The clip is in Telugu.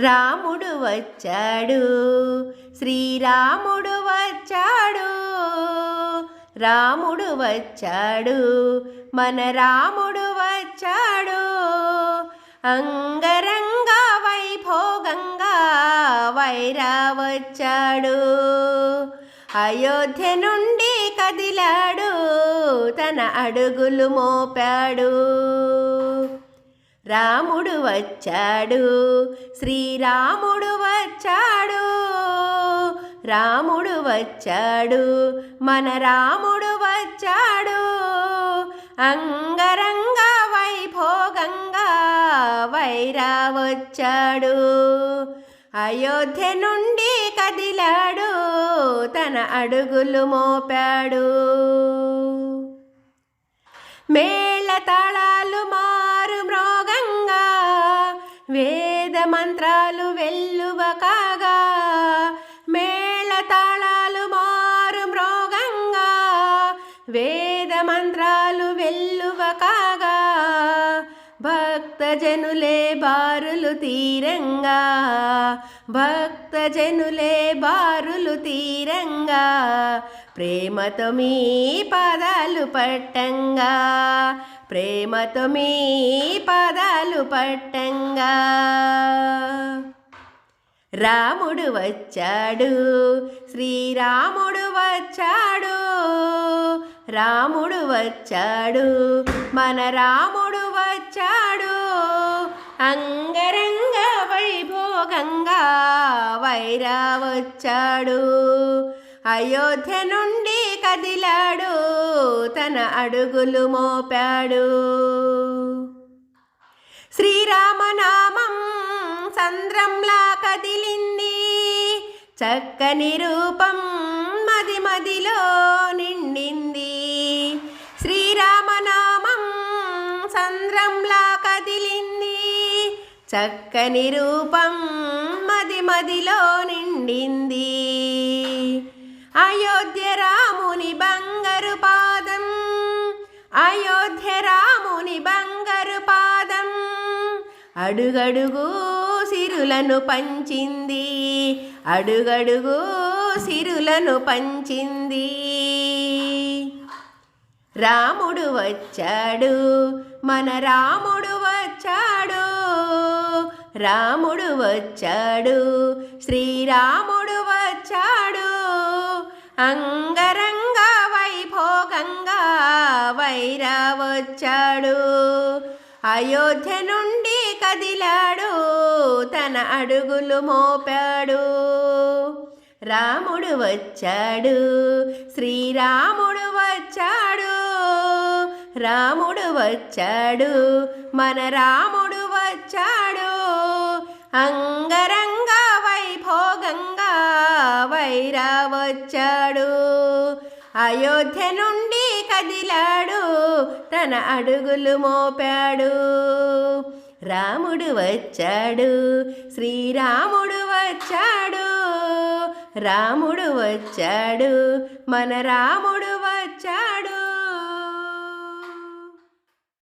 రాముడు వచ్చాడు. శ్రీరాముడు వచ్చాడు. రాముడు వచ్చాడు. మన రాముడు వచ్చాడు. అంగరంగ వైభోగంగా వైరా వచ్చాడు. అయోధ్య నుండి కదిలాడు. తన అడుగులు మోపాడు. రాముడు వచ్చాడు. శ్రీరాముడు వచ్చాడు. రాముడు వచ్చాడు. మన రాముడు వచ్చాడు. అంగరంగ వైభోగంగా వైరా వచ్చాడు. అయోధ్య నుండి కదిలాడు. తన అడుగులు మోపాడు. మేళతాళ మంత్రాలు వెల్లువ కాగా మేళ తాళాలు మారు మృగంగా వేద మంత్రాలు వెల్లువ కాగా భక్తజనులే బారులు తీరంగా భక్తజనులే బారులు తీరంగా ప్రేమతో మీ పాదాలు పట్టంగా ప్రేమతో మీ పాదాలు పట్టంగా. రాముడు వచ్చాడు. శ్రీరాముడు వచ్చాడు. రాముడు వచ్చాడు. మన రాముడు వచ్చాడు. అంగరంగ వైభోగంగా వైరా వచ్చాడు. అయోధ్య నుండి కదిలాడు. తన అడుగులు మోపాడు. శ్రీరామనామం సంద్రంలా కదిలింది చక్కని రూపం మది మదిలో నిండింది. శ్రీరామనామం చంద్రంలా కదిలింది. చక్కని రూపం మది మదిలో నిండింది. అయోధ్య రాముని బంగారు పాదం అయోధ్య రాముని బంగారు పాదం అడుగడుగు సిరులను పంచింది. అడుగడుగు సిరులను పంచింది. రాముడు వచ్చాడు మన రాముడు వచ్చాడు. రాముడు వచ్చాడు శ్రీరాముడు వచ్చాడు. అంగరంగ వైభోగంగా వైరా వచ్చాడు. అయోధ్య నుండి కదిలాడు అడుగులు మోపాడు. రాముడు వచ్చాడు. శ్రీరాముడు వచ్చాడు. రాముడు వచ్చాడు. మన రాముడు వచ్చాడు. అంగరంగ వైభోగంగా వైరా వచ్చాడు. అయోధ్య నుండి కదిలాడు. తన అడుగులు మోపాడు. రాముడు వచ్చాడు. శ్రీరాముడు వచ్చాడు. రాముడు వచ్చాడు. మన రాముడు